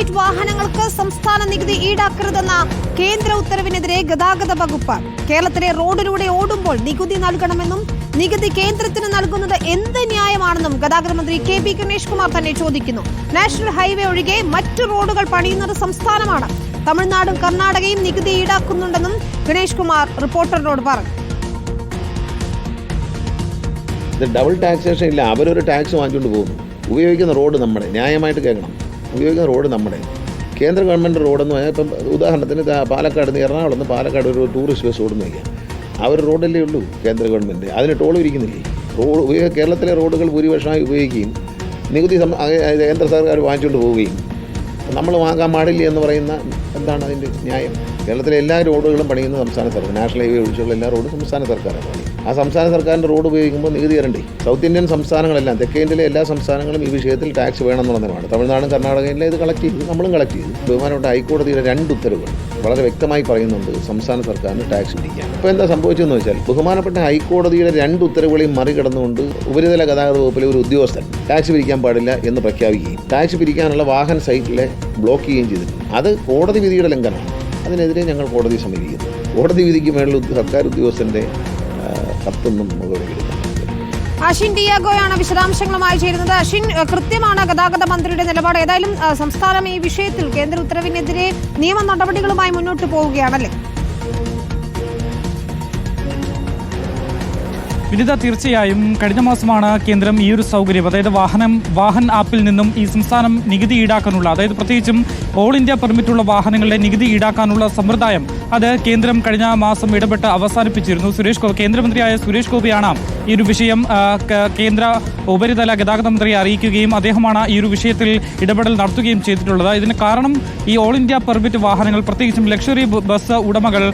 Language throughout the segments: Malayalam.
പെർമിറ്റ് വാഹനങ്ങൾക്ക് സംസ്ഥാന നികുതി ഈടാക്കരുതെന്ന കേന്ദ്ര ഉത്തരവിനെതിരെ ഗതാഗത വകുപ്പ്. കേരളത്തിലെ റോഡിലൂടെ ഓടുമ്പോൾ നികുതി നൽകണമെന്നും നികുതി കേന്ദ്രത്തിന് നൽകുന്നത് എന്ത് ന്യായമാണെന്നും ഗതാഗത മന്ത്രി കെ പി ഗണേഷ് കുമാർ തന്നെ ചോദിക്കുന്നു. നാഷണൽ ഹൈവേ ഒഴികെ മറ്റു റോഡുകൾ പണിയുന്നത് സംസ്ഥാനമാണ്. തമിഴ്നാടും കർണാടകയും നികുതി ഈടാക്കുന്നുണ്ടെന്നും ഗണേഷ് കുമാർ റിപ്പോർട്ടറിനോട് പറഞ്ഞു. ഡബിൾ ടാക്സേഷൻ ഇല്ല. അവരൊരു ടാക്സ് വാങ്ങിച്ചുകൊണ്ട് പോകുന്നു. ഉപയോഗിക്കുന്ന റോഡ് നമ്മുടെ. ന്യായമായിട്ട് കേൾക്കണം. ഉപയോഗിക്കുന്ന റോഡ് നമ്മുടെ. കേന്ദ്ര ഗവൺമെന്റ് റോഡെന്ന് പറഞ്ഞാൽ ഇപ്പം ഉദാഹരണത്തിന് പാലക്കാട് നിന്ന് എറണാകുളം നിന്ന് പാലക്കാട് ഒരു ടൂറിസ്റ്റ് ബസ് ഓടുന്നു ആ ഒരു റോഡല്ലേ ഉള്ളൂ കേന്ദ്ര ഗവൺമെന്റ് അതിന് ടോൾ ഇരിക്കുന്നില്ലേ റോഡ് കേരളത്തിലെ റോഡുകൾ ഭൂരിപക്ഷമായി ഉപയോഗിക്കുകയും നികുതി കേന്ദ്ര സർക്കാർ വാങ്ങിച്ചുകൊണ്ട് പോവുകയും നമ്മൾ വാങ്ങാൻ പാടില്ല എന്ന് പറയുന്ന എന്താണ് അതിന്റെ ന്യായം? കേരളത്തിലെ എല്ലാ റോഡുകളും പണിയുന്ന സംസ്ഥാന സർക്കാർ നാഷണൽ ഹൈവേ ഒഴിച്ചുള്ള എല്ലാ റോഡും സംസ്ഥാന സർക്കാരാണ് ആ സംസ്ഥാന സർക്കാരിന്റെ റോഡ് ഉപയോഗിക്കുമ്പോൾ നികുതി തരണ്ടേ സൗത്ത് ഇന്ത്യൻ സംസ്ഥാനങ്ങളെല്ലാം തെക്കേ ഇന്ത്യയിലെ എല്ലാ സംസ്ഥാനങ്ങളും ഈ വിഷയത്തിൽ ടാക്സ് വേണമെന്നുള്ള നിലപാട്. തമിഴ്നാടും കർണാടകയിലെ ഇത് കളക്ട് ചെയ്തു. നമ്മളും കളക്ട് ചെയ്തു. ബഹുമാനപ്പെട്ട ഹൈക്കോടതിയുടെ രണ്ട് ഉത്തരവുകൾ വളരെ വ്യക്തമായി പറയുന്നുണ്ട് സംസ്ഥാന സർക്കാരിന് ടാക്സ് പിടിക്കാൻ. അപ്പോൾ എന്താ സംഭവിച്ചതെന്ന് വെച്ചാൽ ബഹുമാനപ്പെട്ട ഹൈക്കോടതിയുടെ രണ്ട് ഉത്തരവുകളെയും മറികടന്നുകൊണ്ട് ഉപരിതല ഗതാഗത വകുപ്പിലെ ഒരു ഉദ്യോഗസ്ഥൻ ടാക്സ് പിരിക്കാൻ പാടില്ല എന്ന് പ്രഖ്യാപിക്കുകയും ടാക്സ് പിരിക്കാനുള്ള വാഹന സൈറ്റിലെ ബ്ലോക്ക് ചെയ്യുകയും ചെയ്തിട്ടുണ്ട്. അത് കോടതി വിധിയുടെ ലംഘനമാണ്. അതിനെതിരെ ഞങ്ങൾ കോടതി സമീപിക്കുന്നു. കോടതി വിധിക്ക് മേളിൽ സർക്കാർ ഉദ്യോഗസ്ഥന്റെ കത്തൊന്നും മുഖവിലെടുക്കാൻ അഷിൻ ഡിയാഗോയാണ് വിശദാംശങ്ങളുമായി ചേരുന്നത്. അഷിൻ കൃത്യമാണ് ഗതാഗത മന്ത്രിയുടെ നിലപാട്. ഏതായാലും സംസ്ഥാനം ഈ വിഷയത്തിൽ കേന്ദ്ര ഉത്തരവിനെതിരെ നിയമ നടപടികളുമായി മുന്നോട്ട് പോവുകയാണല്ലേ? വിനിത തീർച്ചയായും കഴിഞ്ഞ മാസമാണ് കേന്ദ്രം ഈ ഒരു സൗകര്യം അതായത് വാഹനം വാഹൻ ആപ്പിൽ നിന്നും ഈ സംസ്ഥാനം നികുതി ഈടാക്കാനുള്ള അതായത് പ്രത്യേകിച്ചും ഓൾ ഇന്ത്യ പെർമിറ്റുള്ള വാഹനങ്ങളുടെ നികുതി ഈടാക്കാനുള്ള സമ്പ്രദായം അത് കേന്ദ്രം കഴിഞ്ഞ മാസം ഇടപെട്ട് അവസാനിപ്പിച്ചിരുന്നു. സുരേഷ് ഗോപി കേന്ദ്രമന്ത്രിയായ സുരേഷ് ഗോപിയാണ് ഈ ഒരു വിഷയം കേന്ദ്ര ഉപരിതല ഗതാഗത മന്ത്രിയെ അറിയിക്കുകയും അദ്ദേഹമാണ് ഈ ഒരു വിഷയത്തിൽ ഇടപെടൽ നടത്തുകയും ചെയ്തിട്ടുള്ളത്. ഇതിന് കാരണം ഈ ഓൾ ഇന്ത്യ പെർമിറ്റ് വാഹനങ്ങൾ പ്രത്യേകിച്ചും ലക്ഷറി ബസ് ഉടമകൾ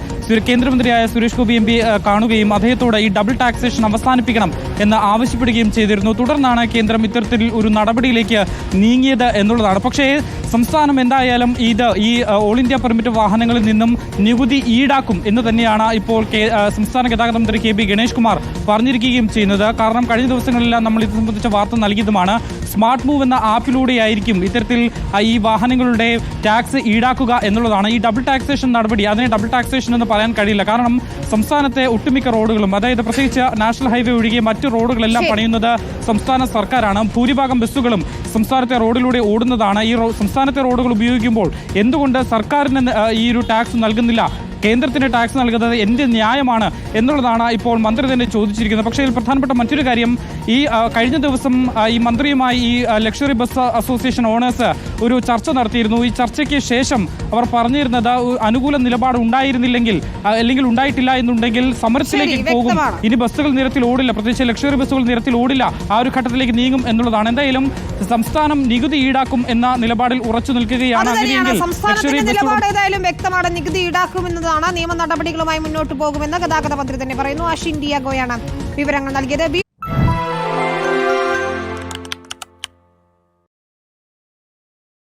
കേന്ദ്രമന്ത്രിയായ സുരേഷ് ഗോപി എം കാണുകയും അദ്ദേഹത്തോട് ഈ ഡബിൾ ടാക്സേഷൻ അവസാനിപ്പിക്കണം എന്ന് ആവശ്യപ്പെടുകയും ചെയ്തിരുന്നു. തുടർന്നാണ് കേന്ദ്രം ഇത്തരത്തിൽ ഒരു നടപടിയിലേക്ക് നീങ്ങിയത് എന്നുള്ളതാണ്. പക്ഷേ സംസ്ഥാനം എന്തായാലും ഇത് ഈ ഓൾ ഇന്ത്യ പെർമിറ്റ് വാഹനങ്ങളിൽ നിന്നും നികുതി ഈടാക്കും എന്ന് തന്നെയാണ് ഇപ്പോൾ സംസ്ഥാന ഗതാഗത മന്ത്രി കെ ബി ഗണേഷ് കുമാർ പറഞ്ഞിരിക്കുകയും ചെയ്യുന്നത്. കാരണം കഴിഞ്ഞ ദിവസങ്ങളിലെല്ലാം നമ്മൾ ഇത് സംബന്ധിച്ച വാർത്ത നൽകിയതുമാണ്. സ്മാർട്ട് മൂവ് എന്ന ആപ്പിലൂടെയായിരിക്കും ഇത്തരത്തിൽ ഈ വാഹനങ്ങളുടെ ടാക്സ് ഈടാക്കുക എന്നുള്ളതാണ്. ഈ ഡബിൾ ടാക്സേഷൻ നടപടി അതിനെ ഡബിൾ ടാക്സേഷൻ എന്ന് പറയാൻ കഴിയില്ല. കാരണം സംസ്ഥാനത്തെ ഒട്ടുമിക്ക റോഡുകളും അതായത് പ്രത്യേകിച്ച് നാഷണൽ ഹൈവേ ഒഴികെ മറ്റു റോഡുകളെല്ലാം പണിയുന്നത് സംസ്ഥാന സർക്കാരാണ്. ഭൂരിഭാഗം ബസ്സുകളും സംസ്ഥാനത്തെ റോഡിലൂടെ ഓടുന്നതാണ്. ഈ സംസ്ഥാനത്തെ റോഡുകൾ ഉപയോഗിക്കുമ്പോൾ എന്തുകൊണ്ട് സർക്കാരിന് ഈ ഒരു ടാക്സ് നൽകുന്നില്ല? കേന്ദ്രത്തിന് ടാക്സ് നൽകുന്നത് എന്ത് ന്യായമാണ് എന്നുള്ളതാണ് ഇപ്പോൾ മന്ത്രി തന്നെ ചോദിച്ചിരിക്കുന്നത്. പക്ഷേ ഇതിൽ പ്രധാനപ്പെട്ട മറ്റൊരു കാര്യം ഈ കഴിഞ്ഞ ദിവസം ഈ മന്ത്രിയുമായി ഈ ലക്ഷറി ബസ് അസോസിയേഷൻ ഓണേഴ്സ് ഒരു ചർച്ച നടത്തിയിരുന്നു. ഈ ചർച്ചയ്ക്ക് ശേഷം അവർ പറഞ്ഞിരുന്നത് അനുകൂല നിലപാട് ഉണ്ടായിരുന്നില്ലെങ്കിൽ അല്ലെങ്കിൽ ഉണ്ടായിട്ടില്ല എന്നുണ്ടെങ്കിൽ സമരത്തിലേക്ക് പോകും. ഇനി ബസ്സുകൾ നിരത്തിൽ ഓടില്ല പ്രത്യേകിച്ച് ലക്ഷറി ബസ്സുകൾ നിരത്തിൽ ഓടില്ല ആ ഒരു ഘട്ടത്തിലേക്ക് നീങ്ങും എന്നുള്ളതാണ്. എന്തായാലും സംസ്ഥാനം നികുതി ഈടാക്കും എന്ന നിലപാടിൽ ഉറച്ചു നിൽക്കുകയാണ് അങ്ങനെയെങ്കിൽ സംസ്ഥാനത്തിന്റെ ലക്ഷറി ബസ്സുകൾ നിലപാട് ഏതായാലും വ്യക്തമാണ്. നികുതി ഈടാക്കുമെന്നതാണ് നിയമ നടപടികളുമായി മുന്നോട്ട് പോകുമെന്ന് ഗതാഗത മന്ത്രി തന്നെ പറയുന്നു. അഷിൻ ഡിയാഗോയാണ് വിവരങ്ങൾ നൽകിയത്.